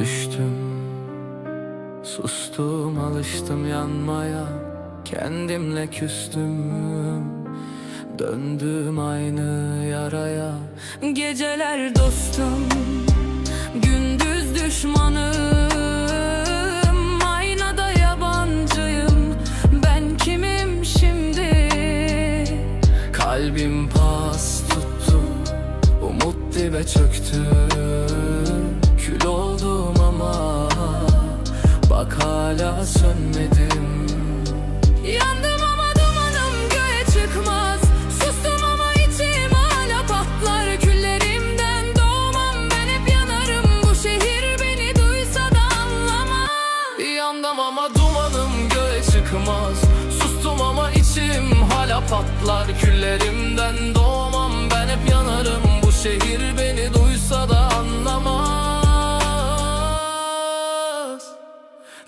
Düştüm Sustum alıştım yanmaya. Kendimle küstüm Döndüm aynı yaraya. Geceler dostum Gündüz düşmanım. Aynada yabancıyım Ben kimim şimdi? Kalbim pas tuttu Umut dibe çöktü. Kül oldum ama Bak hala sönmedim. Yandım ama dumanım göğe çıkmaz. Sustum ama içim hala patlar. Küllerimden doğmam ben hep yanarım. Bu şehir beni duysa da anlamaz. Yandım ama dumanım göğe çıkmaz. Sustum ama içim hala patlar. Küllerimden doğmam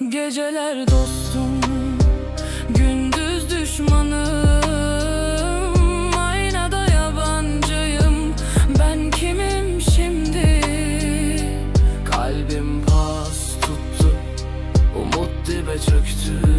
Geceler dostum Gündüz düşmanım. Aynada yabancıyım Ben kimim şimdi? Kalbim pas tuttu Umut dibe çöktü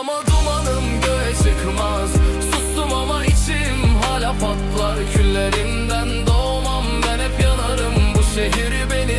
ama dumanım göğe çıkmaz. Sustum ama içim hala patlar. Küllerinden doğmam ben hep yanarım. Bu şehir beni